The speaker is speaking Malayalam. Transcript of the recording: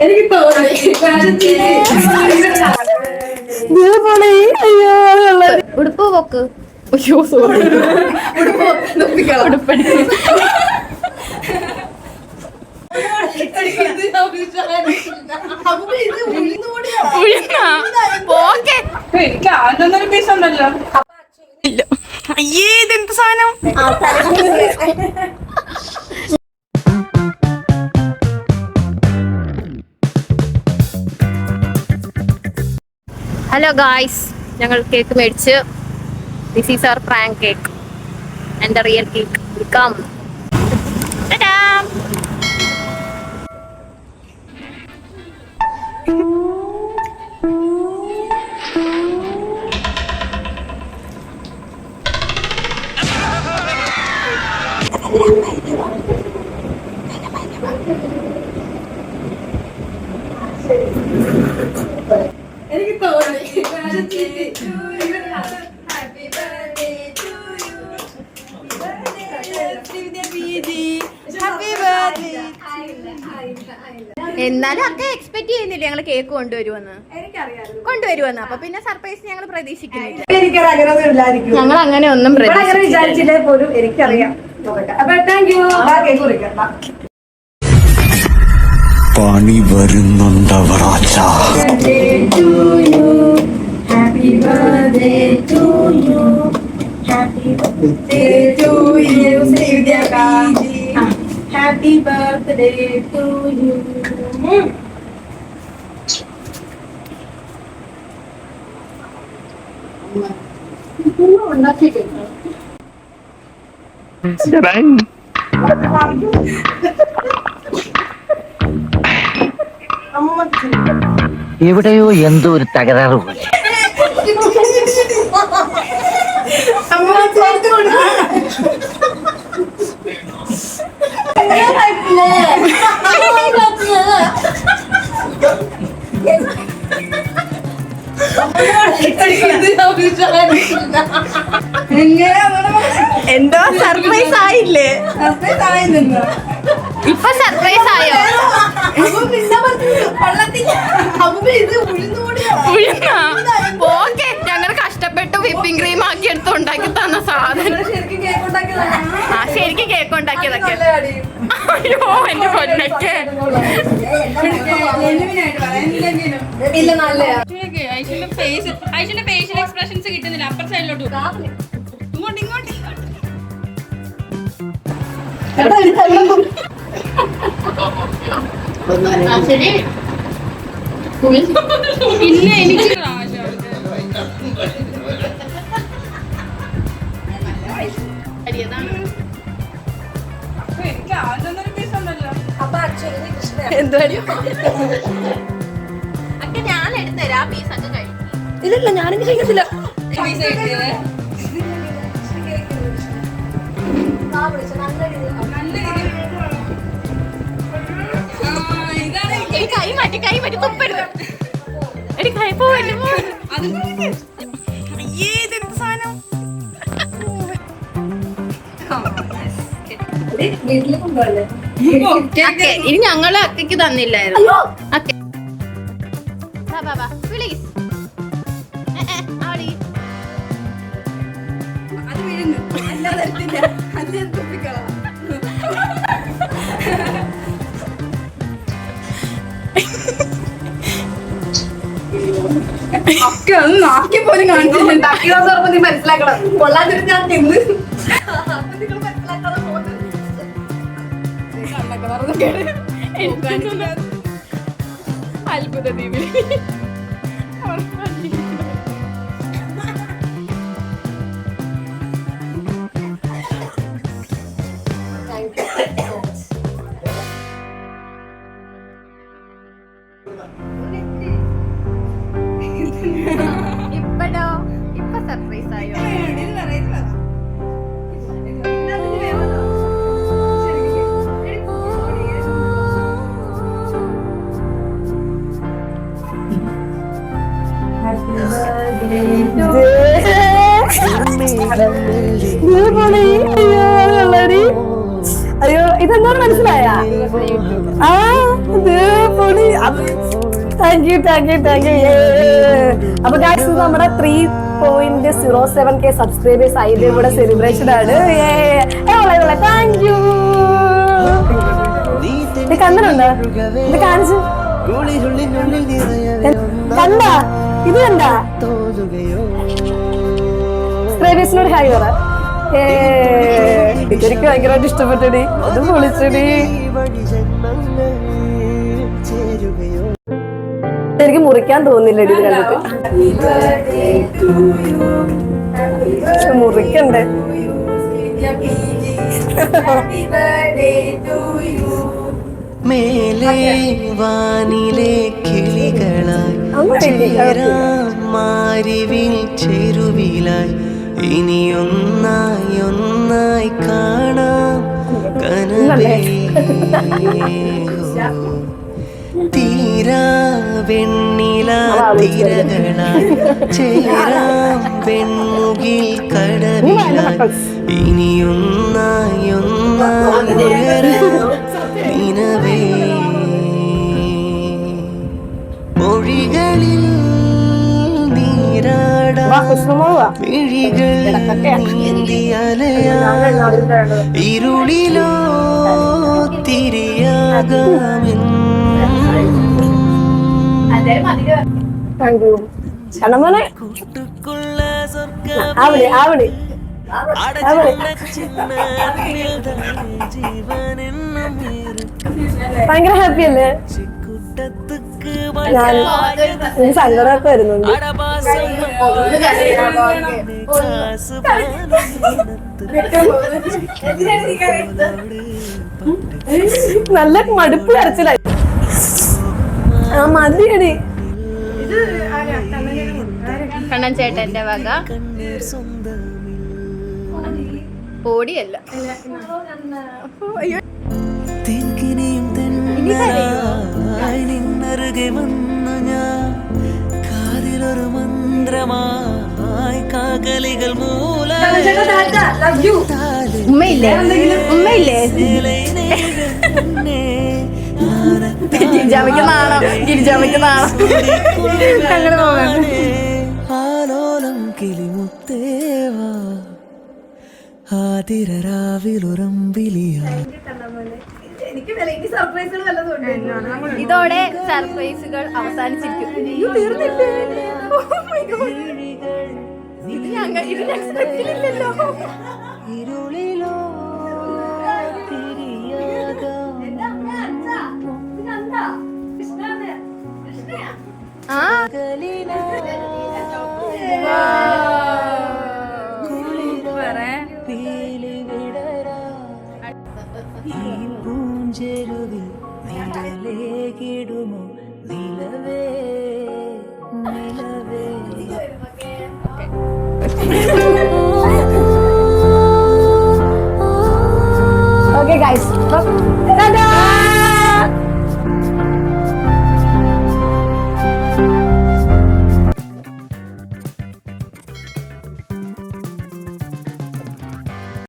എനിക്ക് തോന്നി അയ്യോ ഉടുപ്പ് പോക്ക്. അയ്യോ സോറി എനിക്ക് ആദ്യം പീസ് ഉണ്ടല്ലോ. ഇല്ല. അയ്യേ ഇതെന്ത് സാധനം? ഹലോ ഗായ്സ് ഞങ്ങൾ കേക്ക് മേടിച്ച്. This is our prank cake and real cake വിൽക്കാം Thank എനിക്ക് തോന്നി എന്നാലും അത്ര എക്സ്പെക്ട് ചെയ്യുന്നില്ല ഞങ്ങൾ കേക്ക് കൊണ്ടുവരുമെന്ന് എനിക്കറിയാം കൊണ്ടുവരുമെന്ന് അപ്പൊ പിന്നെ സർപ്രൈസ് ഞങ്ങൾ പ്രതീക്ഷിക്കുന്നില്ല. ഞങ്ങൾ അങ്ങനെ ഒന്നും വിചാരിച്ചില്ലേ പോലും എനിക്കറിയാം. പണി വരുന്നുണ്ടവറാച്ച Happy birthday to you. Happy birthday to you. Happy birthday to you. എവിടെയോ എന്തോ ഒരു തകരാറ് പോലെ എന്തോ സർപ്രൈസ് ആയില്ലേ? Surprise ആയി നിന്ന്. ഇപ്പൊ സർപ്രൈസ് ആയോ? അപ്പൊ വിപ്പിംഗ് ക്രീം ആക്കി എടുത്ത് ഉണ്ടാക്കി തന്ന സാധനം. ആ ശരിക്കും കേക്ക് ഉണ്ടാക്കിയതൊക്കെ. അയ്യോ എന്റെ പൊന്നൊക്കെ ഐശ്വര്യ ഫേഷ്യൽ എക്സ്പ്രഷൻസ് കിട്ടുന്നില്ല. അപ്പർ സൈഡിലോട്ട് ഇങ്ങോട്ട് ഇങ്ങോട്ട് ഇങ്ങോട്ട്. പിന്നെ എനിക്ക് ഞാൻ എടുത്തരാ പീസ് ഒക്കെ കഴിക്കും. ഇല്ലല്ല ഞാനും കഴിക്കത്തില്ല. കൈ മാറ്റി കൈ മാറ്റി. തുപ്പരുത്. എടി കൈ പോവല്ലേ ഇനി ഞങ്ങൾ അക്കയ്ക്ക് തന്നില്ലായിരുന്നു. അക്കെ. തുപ്പിക്കളാം. ഒക്കെ ഒന്ന് നാക്കി പോലും കാണിച്ചിട്ടുണ്ട് ഉണ്ടാക്കിയതെന്ന് പറയുമ്പോ നീ മനസ്സിലാക്കണം. കൊള്ളാതിരുന്ന് ഞാൻ തിന്ന്. അത്ഭുത ദ്വീപിൽ. ഇപ്പഴോ ഇപ്പൊ സർപ്രൈസ് ആയോ? അയ്യോ ഇതെന്താണ് മനസ്സിലായ? ആ thank you thank you thank you അപ്പൊ ഗായ്സ് നമ്മുടെ three point zero seven K subscribers ആയത് ഇവിടെ സെലിബ്രേഷൻ ആണ്. താങ്ക് യു കണ്ടിട്ടുണ്ടോ ഇത് കാണിച്ചു. കണ്ട? ഇത് കണ്ട? സബ്സ്ക്രൈബേഴ്സിനോട് ഹായ് പറ. എനിക്ക് ഭയങ്കരമായിട്ട് ഇഷ്ടപ്പെട്ടടി. അത് പൊളിച്ചടി. എനിക്ക് മുറിക്കാൻ തോന്നില്ല ഇത് കണ്ടിട്ട്. മുറിക്കണ്ടേ? മേലേ വാനിലെ കിളികളായി ചേരാം മാരിവിൽ ചെരുവിലായി. ഇനി ഒന്നായി കാണാം കനവേ തീരാ വെണ്ണില തീരകളായി ചേരാം പെൺമുകിൽ കടവില ഇനി ഒന്നായി ഉയരാം നിനവേ ഇരുളിലോ അവിടെ അവിടെ ഭയങ്കര ഹാപ്പി അല്ലേ? ഞാൻ സങ്കടമൊക്കെ വരുന്നുണ്ട്. നല്ല മടുപ്പ് കരച്ചിലായി. ആ മതിയടി. കണ്ണൻ ചേട്ടന്റെ വക. ഓടിയല്ല തെങ്കിനെയും തെന്നലായി നിന്നറുകെ വന്നു ഞാൻ. മന്ത്രമായി കാകലികൾ മൂല ഉമ്മയില്ലേ? ഉമ്മയില്ലേ? ഗിരിജാമയ്ക്ക് നാണം ഗിരിജാമയ്ക്ക് നാണം. അങ്ങനെ പോകാൻ ആലോലം കിളിമുത്തേവാ. ആതിരരാവിലുറമ്പിലിയാ ഇതോടെ സർപ്രൈസുകൾ അവസാനിച്ചിരിക്കും. അയ്യോ, തീർന്നില്ലേ? Oh my God. ഇത് ഞങ്ങൾ സ്ക്രിപ്റ്റിലില്ലല്ലോ ഇരുളിലോ ആ.